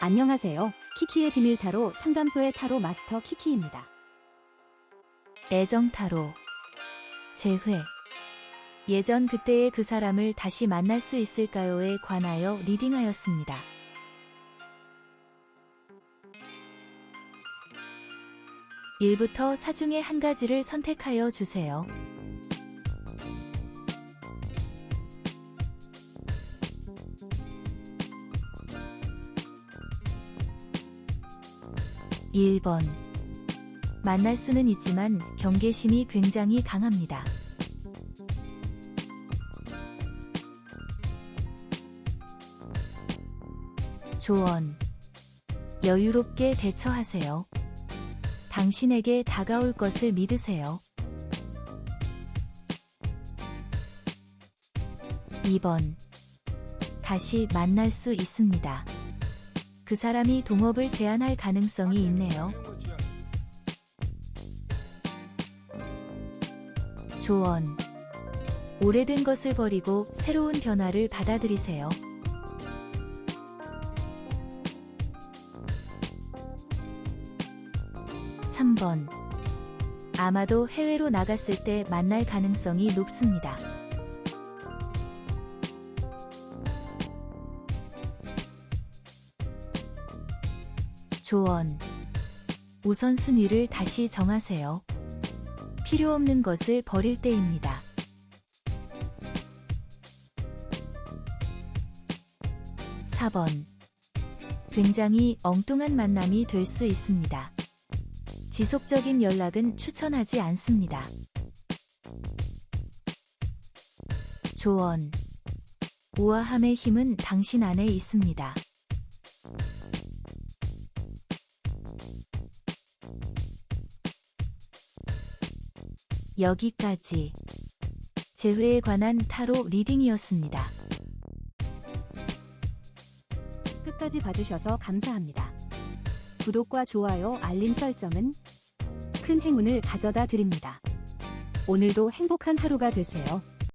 안녕하세요. 키키의 비밀 타로 상담소의 타로 마스터 키키입니다. 애정 타로 재회 예전 그때의 그 사람을 다시 만날 수 있을까요에 관하여 리딩하였습니다. 일부터 사 중에 한 가지를 선택하여 주세요. (1번) 만날 수는 있지만 경계심이 굉장히 강합니다. 조언. 여유롭게 대처하세요. 당신에게 다가올 것을 믿으세요. 2번. 다시 만날 수 있습니다. 그 사람이 동업을 제안할 가능성이 있네요. 조언. 오래된 것을 버리고 새로운 변화를 받아들이세요. 삼번 아마도 해외로 나갔을 때 만날 가능성이 높습니다. 조언. 우선순위를 다시 정하세요. 필요 없는 것을 버릴 때입니다. 4번. 굉장히 엉뚱한 만남이 될 수 있습니다. 지속적인 연락은 추천하지 않습니다. 조언. 우아함의 힘은 당신 안에 있습니다. 여기까지 재회에 관한 타로 리딩이었습니다. 끝까지 봐주셔서 감사합니다. 구독과 좋아요, 알림 설정은 큰 행운을 가져다 드립니다. 오늘도 행복한 하루가 되세요.